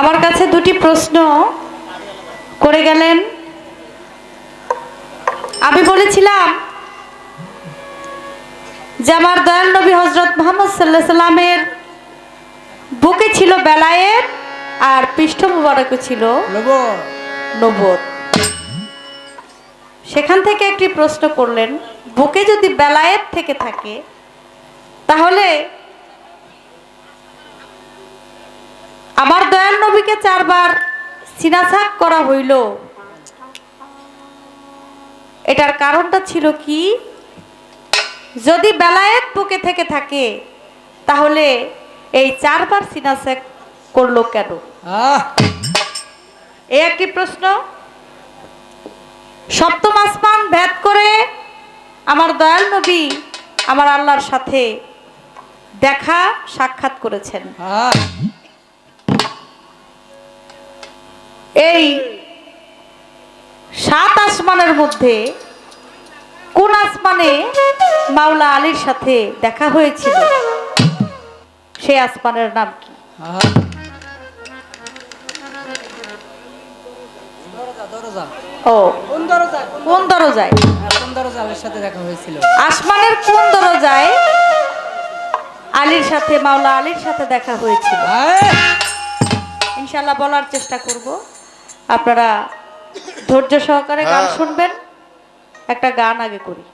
আমার কাছে দুটি প্রশ্ন করে গেলেন। আমি বলেছিলাম যে আমার দয়াল নবী হজরত মোহাম্মদ সাল্লাহ সাল্লামের বুকে ছিল বেলায়ের আর পৃষ্ঠ মুবারকে ছিল নবদ সেখান থেকে একটি প্রশ্ন করলেন, বুকে যদি বেলায়ের থেকে থাকে, তাহলে আমার দয়াল নবীকে চারবার সিনাসাক করা হইল। এটার কারণটা ছিল কি? যদি বেলায়েত বুকে থেকে থাকে তাহলে এই চারবার সিনাসাক করল কেন? এই একটি প্রশ্ন। সপ্তম আসমান ভেদ করে আমার দয়াল নবী আমার আল্লাহর সাথে দেখা সাক্ষাৎ করেছেন। এই সাত আসমানের মধ্যে কোন আসমানে মাওলা আলীর সাথে দেখা হয়েছিল? সেই আসমানের নাম কি? ও। কোন কোন দরজায়? কোন দরজা সাথে দেখা হয়েছিল? আসমানের কোন দরজায় আলীর সাথে মাওলা আলীর সাথে দেখা হয়েছিল? আহ! ইনশাল্লাহ বলার চেষ্টা করব। আপনারা ধৈর্য সহকারে গান শুনবেন। একটা গান আগে করি।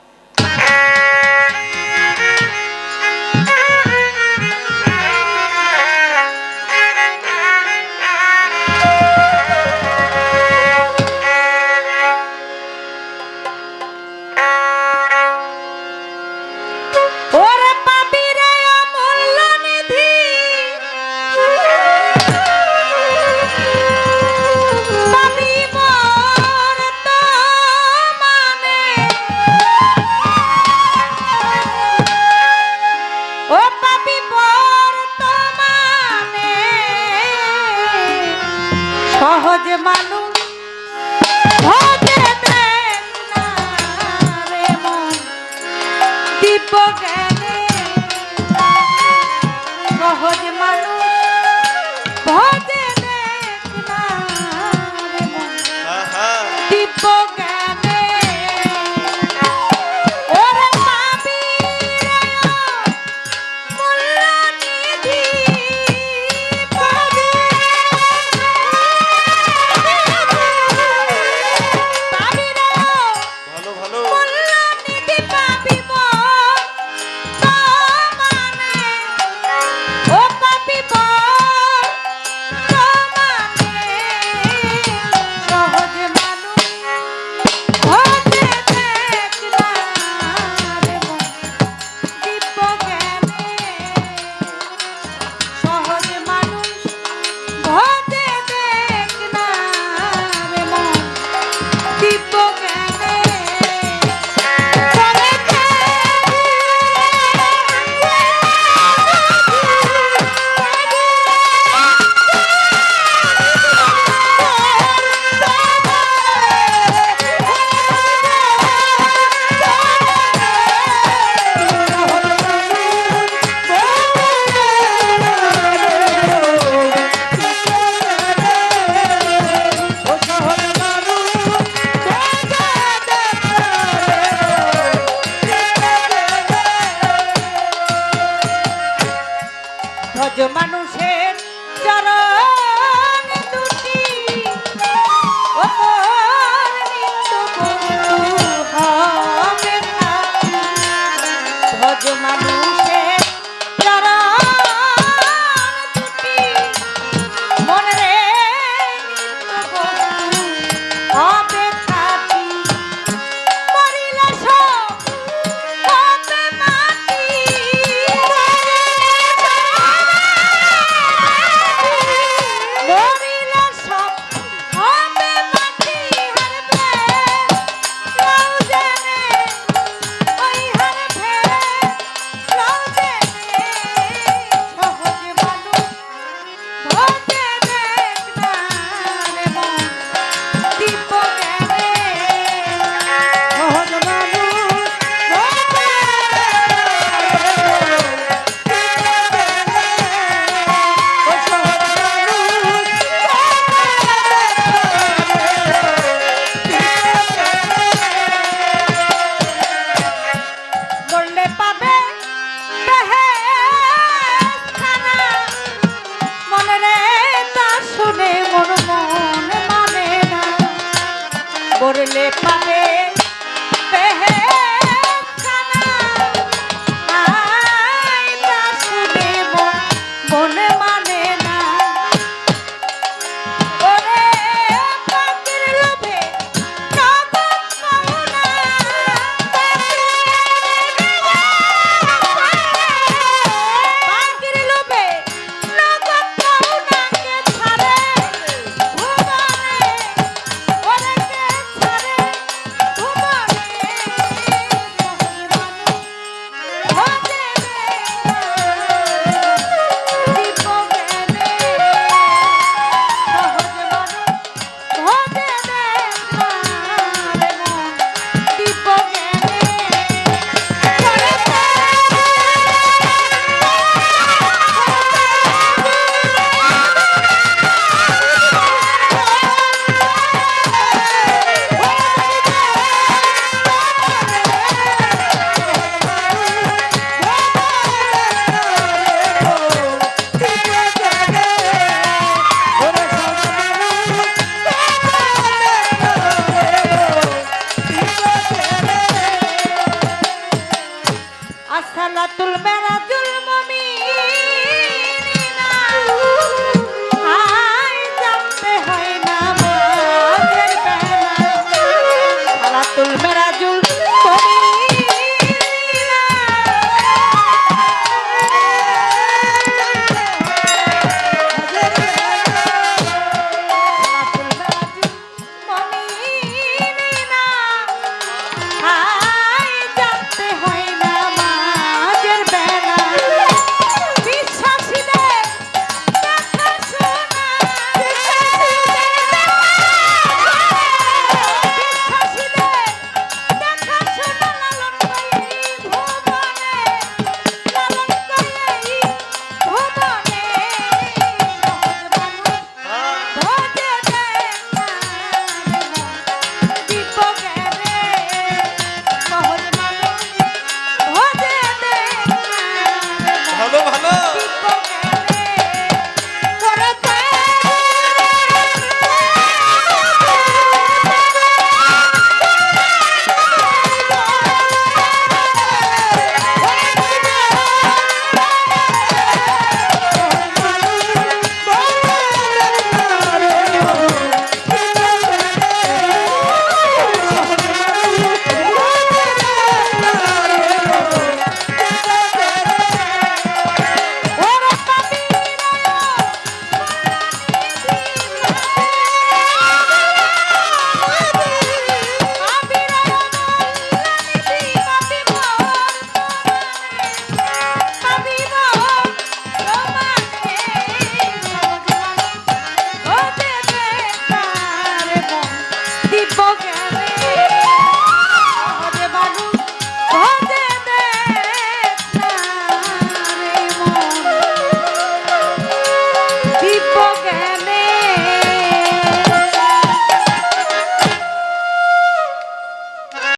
আসসালাতুল মেরাজুল মমি